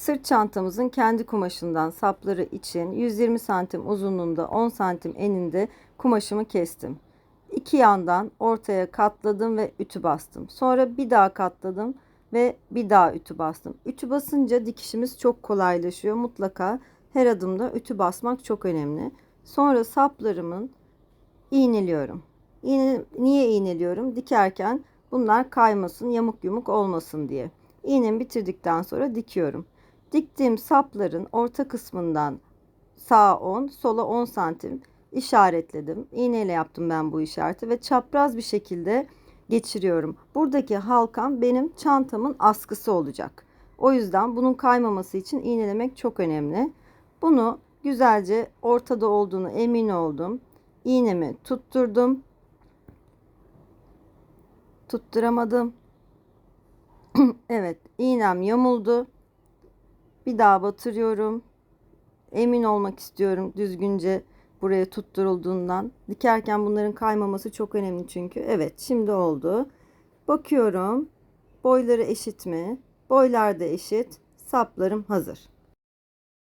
Sırt çantamızın kendi kumaşından sapları için 120 santim uzunluğunda 10 santim eninde kumaşımı kestim. İki yandan ortaya katladım ve ütü bastım. Sonra bir daha katladım ve bir daha ütü bastım. Ütü basınca dikişimiz çok kolaylaşıyor. Mutlaka her adımda ütü basmak çok önemli. Sonra saplarımın iğneliyorum. İğne, niye iğneliyorum? Dikerken bunlar kaymasın, yamuk yumuk olmasın diye. İğnemi bitirdikten sonra dikiyorum. Diktiğim sapların orta kısmından sağa 10, sola 10 santim işaretledim. İğneyle yaptım ben bu işareti ve çapraz bir şekilde geçiriyorum. Buradaki halkam benim çantamın askısı olacak. O yüzden bunun kaymaması için iğnelemek çok önemli. Bunu güzelce ortada olduğunu emin oldum. İğnemi tutturdum. Tutturamadım. evet, iğnem yamuldu. Bir daha batırıyorum. Emin olmak istiyorum düzgünce buraya tutturulduğundan. Dikerken bunların kaymaması çok önemli çünkü. Evet, şimdi oldu. Bakıyorum. Boyları eşit mi? Boylar da eşit. Saplarım hazır.